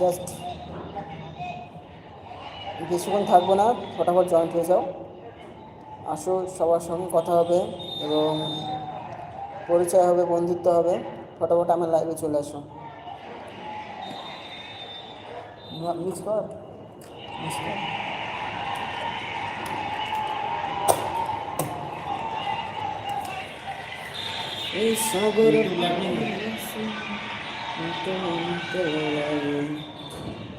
Just বেশিক্ষণ থাকব না ফটাফট জয়েন্ট হয়ে যাও। আসো সবার সঙ্গে কথা হবে এবং পরিচয় হবে বন্ধুত্ব হবে ফটাফট আমার লাইভে চলে আসো। মিস কর মিস কর এই সাগরের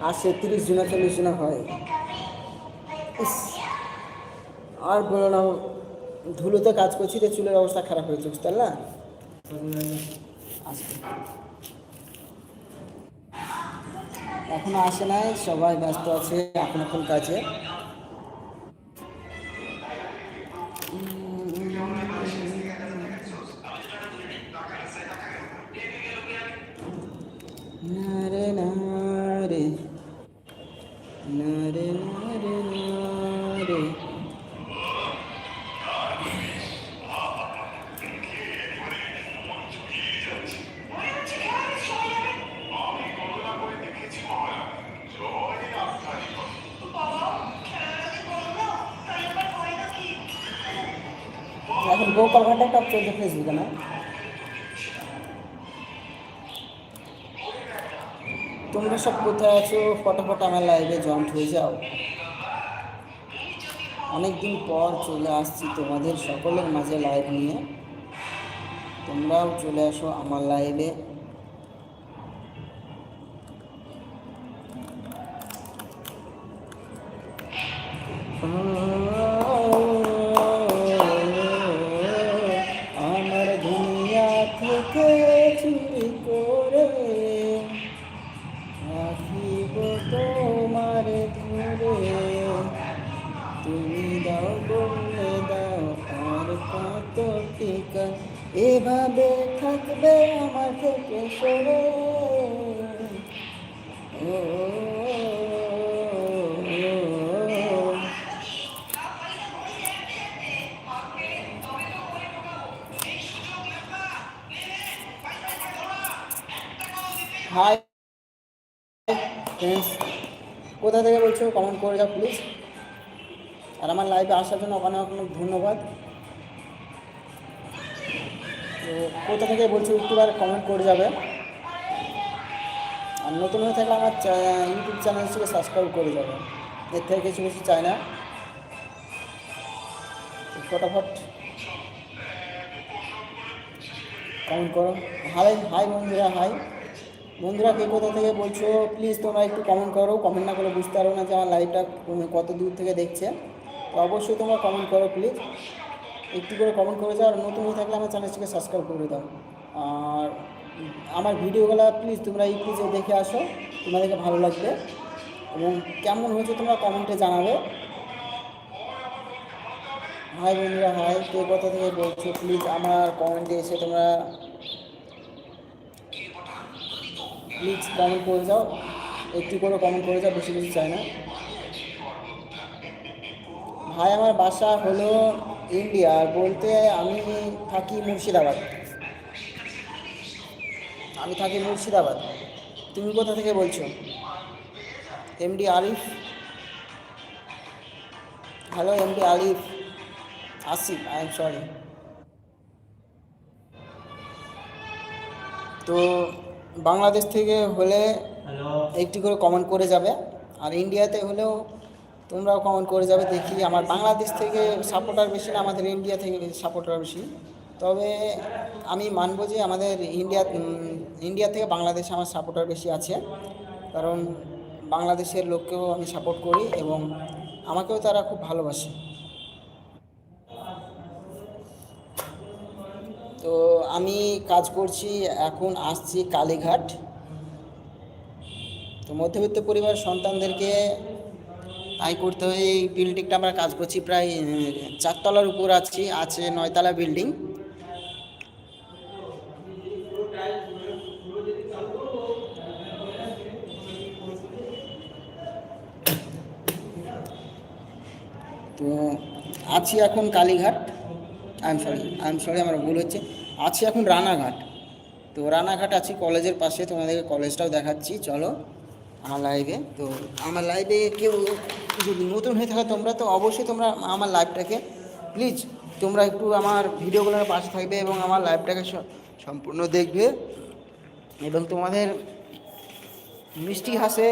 আসে তিরিশ জনা চল্লিশ জনা হয়। আর বলো না, ধুলোতে কাজ করছি তো চুলের অবস্থা খারাপ হয়েছে, বুঝতে আসবে। এখনও আসে নাই, সবাই ব্যস্ত আছে, এখন এখন কাজে না রে না রে না রে না রে না রে গোপাল ঘাটে টপ চলছে ফেসবুকে না? তোমরা সব কোথায় আছো? ফটাফট আমার লাইভে জয়েন্ট হয়ে যাও। অনেকদিন পর চলে আসছি তোমাদের সকলের মাঝে লাইভ নিয়ে। তোমরাও চলে আসো আমার লাইভে থেকে চুরি করে রাখিব তোমার ধরে তুমি দাও বললে দাও, আর কত টিকা এভাবে থাকবে আমার থেকে সরে ও। হাই ফ্রেন্ডস কোথা থেকে বলছো? কমেন্ট করে যাও প্লিজ আর আমার লাইভে আসার জন্য অনেক অনেক ধন্যবাদ। তো কোথা থেকে বলছো একটু আর কমেন্ট করে যাবে। আর নতুন হয়ে থাকলে আমার ইউটিউব চ্যানেলটিকে সাবস্ক্রাইব করে যাবে। এর থেকে কিছু বেশি চাই না। ফটাফট কমেন্ট করো। হাই হাই বন্ধুরা হাই বন্ধুরা, কে কোথা থেকে বলছো? প্লিজ তোমরা একটু কমেন্ট করো। কমেন্ট না করে বুঝতে পারো না যে আমার লাইভটা কত দূর থেকে দেখছে। তো অবশ্যই তোমরা কমেন্ট করো প্লিজ একটু করে কমেন্ট করে যাও। আর নতুন হয়ে থাকলে আমার চ্যানেলটিকে সাবস্ক্রাইব করে দাও। আর আমার ভিডিওগুলো প্লিজ তোমরা এই প্লিজে দেখে আসো। তোমাদেরকে ভালো লাগবে। এবং কেমন হয়েছে তোমরা কমেন্টে জানাবে। হাই বন্ধুরা হাই কে কোথা থেকে বলছো? প্লিজ আমার কমেন্টে এসে তোমরা প্লিজ কমেন্ট করে যাও। একটু করে কমেন্ট করে যাও, বেশি বেশি চাই না। ভাই, আমার বাসা হলো ইন্ডিয়া, বলতে আমি থাকি মুর্শিদাবাদ। আমি থাকি মুর্শিদাবাদ। তুমি কোথা থেকে বলছো? MD Arif? Hello MD Arif. Asif I am sorry তো বাংলাদেশ থেকে হলে একটি করে কমেন্ট করে যাবে। আর ইন্ডিয়াতে হলেও তোমরাও কমেন্ট করে যাবে দেখি আমার বাংলাদেশ থেকে সাপোর্টার বেশি না আমাদের ইন্ডিয়া থেকে সাপোর্টার বেশি। তবে আমি মানব যে আমাদের ইন্ডিয়া ইন্ডিয়া থেকে বাংলাদেশে আমার সাপোর্টার বেশি আছে। কারণ বাংলাদেশের লোককেও আমি সাপোর্ট করি এবং আমাকেও তারা খুব ভালোবাসে। আমি কাজ করছি, এখন আসছি কালীঘাট। তো মধ্যবিত্ত পরিবার সন্তানদেরকে আয় করতে হয়, এই বিল্ডিংটা আমরা কাজ করছি প্রায় চারতলার উপর আছি, আছে নয়তলা বিল্ডিং তো আছি এখন Kalighat. I am sorry I am sorry আমার ভুল হচ্ছে। আছি এখন রানাঘাট। তো রানাঘাট আছি কলেজের পাশে, তোমাদেরকে কলেজটাও দেখাচ্ছি। চলো, আমার লাইভে তো আমার লাইভে কেউ যদি নতুন হয়ে থাকো তোমরা, তো অবশ্যই তোমরা আমার লাইভটাকে প্লিজ তোমরা একটু আমার ভিডিওগুলোর পাশে থাকবে এবং আমার লাইভটাকে সম্পূর্ণ দেখবে এবং তোমাদের মিষ্টি হাসে,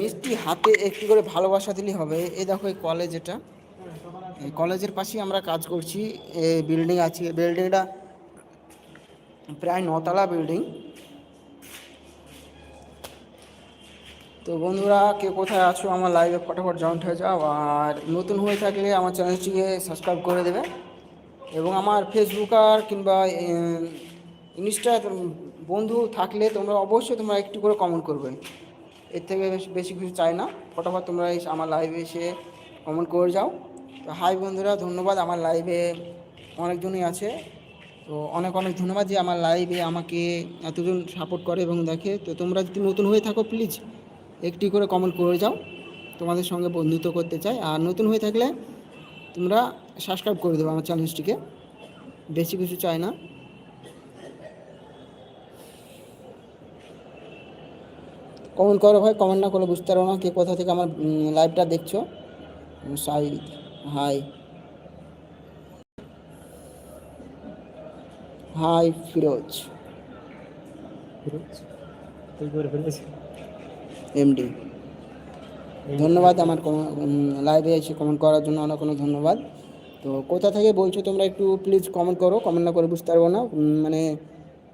মিষ্টি হাতে একটু করে ভালোবাসা দিলেই হবে। এ দেখো এই কলেজ এটা। কলেজের পাশেই আমরা কাজ করছি। এই বিল্ডিং আছে। বিল্ডিংটা প্রায় নতলা বিল্ডিং তো বন্ধুরা, কে কোথায় আছো? আমার লাইভে ফটাফট জয়েন্ট হয়ে যাও। আর নতুন হয়ে থাকলে আমার চ্যানেলটিকে সাবস্ক্রাইব করে দেবে। এবং আমার ফেসবুক আর কিংবা ইনস্টা বন্ধু থাকলে তোমরা অবশ্যই তোমরা একটু করে কমেন্ট করবে। এর থেকে বেশি কিছু চাই না। ফটাফট তোমরা আমার লাইভে এসে কমেন্ট করে যাও। তো হাই বন্ধুরা, ধন্যবাদ। আমার লাইভে অনেকজনই আছে। তো অনেক অনেক ধন্যবাদ যে আমার লাইভে আমাকে এতজন সাপোর্ট করে এবং দেখে। তো তোমরা যদি নতুন হয়ে থাকো প্লিজ একটি করে কমেন্ট করে যাও। তোমাদের সঙ্গে বন্ধুত্ব করতে চাই। আর নতুন হয়ে থাকলে তোমরা সাবস্ক্রাইব করে দেবো আমার চ্যানেলটিকে বেশি কিছু চাই না। কমেন্ট করো ভাই কমেন্ট না করলে বুঝতে পারো না কে কোথা থেকে আমার লাইভটা দেখছ। সাই হাই হাই ফিরোজ। এমডি। ধন্যবাদ আমার লাইভে এসে কমেন্ট করার জন্য অনেক অনেক ধন্যবাদ। তো কোথা থেকে বলছো তোমরা একটু প্লিজ কমেন্ট করো কমেন্ট না করে বুঝতে পারব না। মানে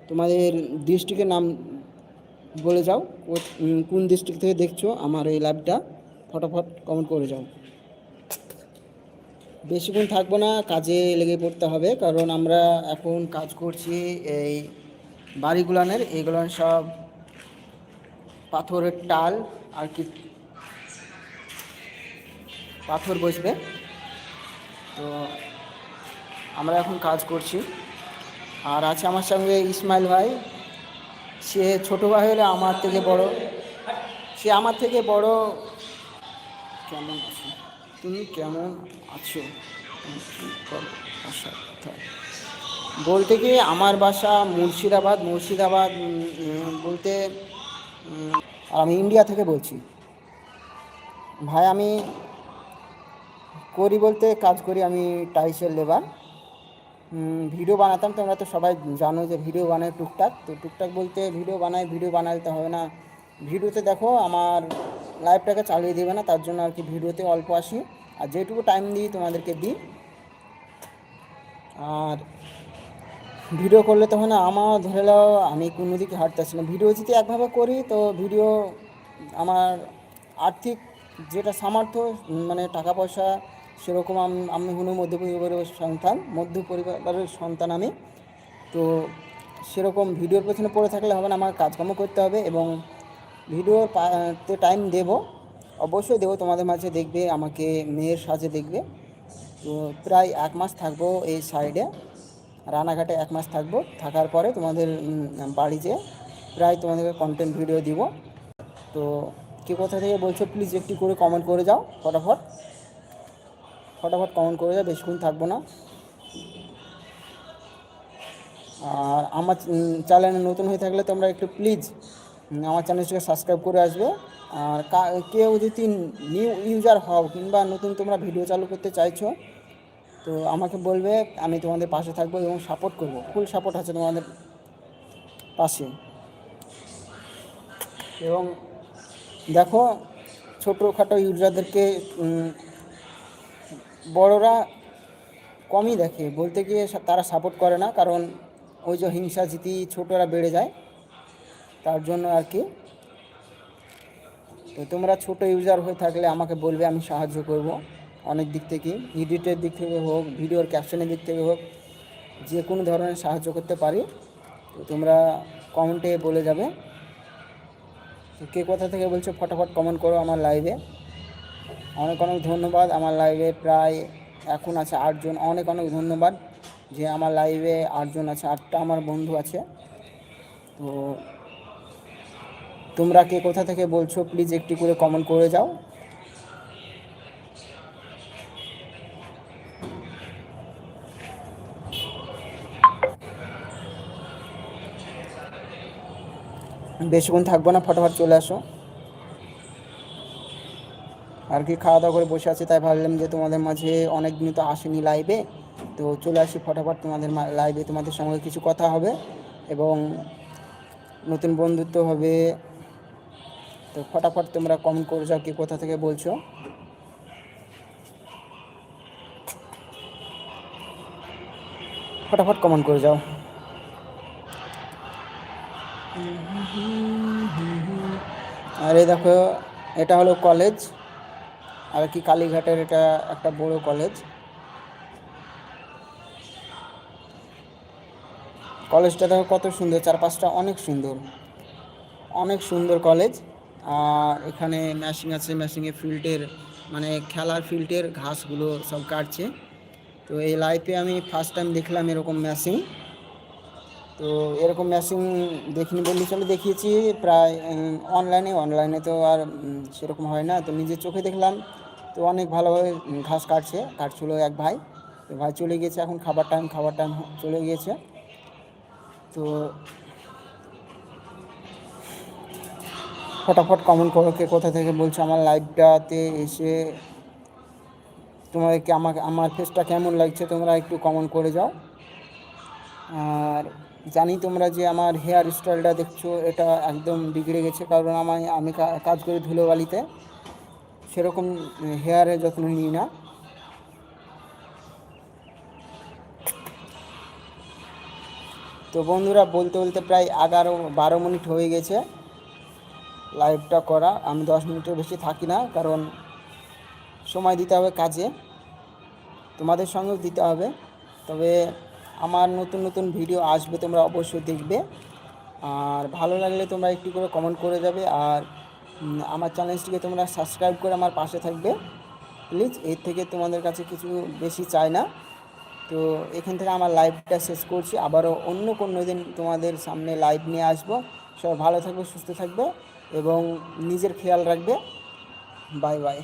তোমাদের ডিস্ট্রিক্টের নাম বলে যাও কোন ডিস্ট্রিক্ট থেকে দেখছ আমার এই লাইভটা ফটাফট কমেন্ট করে যাও। বেশিক্ষণ থাকব না, কাজে লেগে পড়তে হবে, কারণ আমরা এখন কাজ করছি এই বাড়িগুলানের এইগুলান সব পাথরের টাল, আর কি পাথর বসবে। তো আমরা এখন কাজ করছি। আর আছে আমার সঙ্গে ইসমাইল ভাই, সে ছোটো ভাই হলে আমার থেকে বড়, সে আমার থেকে বড়, কেমন আছো? তুমি কেমন আছো? বলতে কি আমার বাসা মুর্শিদাবাদ মুর্শিদাবাদ বলতে আমি ইন্ডিয়া থেকে বলছি। ভাই, আমি করি বলতে, কাজ করি আমি টাইসের লেবার ভিডিও বানাতাম, তোমরা তো সবাই জানো যে ভিডিও বানাই টুকটাক। তো টুকটাক বলতে, ভিডিও বানাই ভিডিও বানাতে হবে না। ভিডিওতে দেখো, আমার লাইভটাকে চালিয়ে দেবে না, তার জন্য আর কি ভিডিওতে অল্প আসি। আর যেটুকু টাইম দিই তোমাদেরকে দিই। আর ভিডিও করলে তখন আমার ধরে নাও আমি কোনো দিকে হাঁটতেছি না। ভিডিও যদি একভাবে করি তো ভিডিও আমার আর্থিক যেটা সামর্থ্য মানে টাকা পয়সা সেরকম আমি হলো মধ্য পরিবারের সন্তান মধ্য পরিবারের সন্তান আমি। তো সেরকম ভিডিওর পেছনে পড়ে থাকলে হবে না, আমার কাজকর্ম করতে হবে এবং ভিডিওর পা- তে টাইম দেব। অবশ্যই দেবো, তোমাদের মাঝে দেখবে, আমাকে মেয়ের সাজে দেখবে। তো প্রায় এক মাস থাকব এই সাইডে রানাঘাটে এক মাস থাকব। থাকার পরে তোমাদের বাড়ি বাড়িতে প্রায় তোমাদেরকে কন্টেন্ট ভিডিও দিব। তো কে কোথা থেকে বলছো প্লিজ একটি করে কমেন্ট করে যাও, ফটাফট। ফটাফট কমেন্ট করে যাও, বেশিক্ষণ থাকব না। আর আমার চ্যানেলে নতুন হয়ে থাকলে তোমরা একটু প্লিজ আমার চ্যানেলটিকে সাবস্ক্রাইব করে আসবে। আর কেউ যদি নিউ ইউজার হও কিংবা নতুন তোমরা ভিডিও চালু করতে চাইছো, তো আমাকে বলবে, আমি তোমাদের পাশে থাকব এবং সাপোর্ট করব। ফুল সাপোর্ট আছে তোমাদের পাশে। এবং দেখো, ছোটোখাটো ইউজারদেরকে বড়রা কমই দেখে। বলতে গিয়ে তারা সাপোর্ট করে না, কারণ ওই যে হিংসা জিতি ছোটরা বেড়ে যায়। তার জন্য আর কি। তো তোমরা ছোট ইউজার হয়ে থাকলে আমাকে বলবে, আমি সাহায্য করব। অনেক দিক থেকে এডিটের দিক থেকে হোক ভিডিওর ক্যাপশনের দিক থেকে হোক, যে কোনো ধরনের সাহায্য করতে পারি। তো তোমরা কমেন্টে বলে যাবে। তো কে কোথা থেকে বলছো, ফটাফট কমেন্ট করো আমার লাইভে অনেক অনেক ধন্যবাদ, আমার লাইভে প্রায় এখন আছে আটজন অনেক অনেক ধন্যবাদ যে আমার লাইভে আটজন আছে, আটটা আমার বন্ধু আছে। তো তোমরা কে কোথা থেকে বলছো প্লিজ একটি করে কমেন্ট করে যাও। বেশিক্ষণ থাকব না, ফটাফট চলে আসো। আর কি খাওয়া দাওয়া করে বসে আছি, তাই ভাবলাম যে তোমাদের মাঝে অনেক দিন তো আসেনি লাইভে তো চলে আসি ফটাফট তোমাদের লাইভে তোমাদের সঙ্গে কিছু কথা হবে। এবং নতুন বন্ধুত্ব হবে তো ফটাফট তোমরা কমেন্ট করে যাও কি কোথা থেকে বলছো। ফটাফট কমেন্ট করে যাও। আর এই দেখো, এটা হলো কলেজ আর কি কালীঘাটের এটা একটা বড় কলেজ কলেজটা দেখো কত সুন্দর, চারপাশটা অনেক সুন্দর। অনেক সুন্দর কলেজ আর এখানে ম্যাশিং আছে ম্যাশিংয়ে ফিল্ডের মানে খেলার ফিল্ডের ঘাসগুলো সব কাটছে। তো এই লাইফে আমি ফার্স্ট টাইম দেখলাম এরকম ম্যাশিং তো এরকম ম্যাশিং দেখিনি বললে চলে। দেখিয়েছি প্রায় অনলাইনে অনলাইনে তো আর সেরকম হয় না। তো নিজের চোখে দেখলাম। তো অনেক ভালোভাবে ঘাস কাটছে, কাটছিল এক ভাই। তো ভাই চলে গিয়েছে এখন, খাবার টাইম খাবার টাইম চলে গিয়েছে। তো ফটাফট কমেন্ট করো কে কোথা থেকে বলছো আমার লাইভটাতে এসে তোমাদেরকে আমাকে, আমার ফেসটা কেমন লাগছে তোমরা একটু কমেন্ট করে যাও। আর জানি তোমরা যে আমার হেয়ার স্টাইলটা দেখছ, এটা একদম বিগড়ে গেছে কারণ আমি আমি কাজ করি ধুলোবালিতে। সেরকম হেয়ারের যত্ন নিই না। তো বন্ধুরা, বলতে বলতে প্রায় এগারো, বারো মিনিট হয়ে গেছে। লাইভটা করা। আমি দশ মিনিটের বেশি থাকি না, কারণ সময় দিতে হবে কাজে। তোমাদের সঙ্গেও দিতে হবে। তবে আমার নতুন নতুন ভিডিও আসবে, তোমরা অবশ্যই দেখবে। আর ভালো লাগলে তোমরা একটু করে কমেন্ট করে যাবে। আর আমার চ্যানেলটিকে তোমরা সাবস্ক্রাইব করে আমার পাশে থাকবে। প্লিজ এর থেকে তোমাদের কাছে কিছু বেশি চাই না। তো এখান থেকে আমার লাইভটা শেষ করছি। আবারও অন্য কোনো দিন তোমাদের সামনে লাইভ নিয়ে আসব। সবাই ভালো থাকবে, সুস্থ থাকবে। এবং নিজের খেয়াল রাখবে। Bye bye.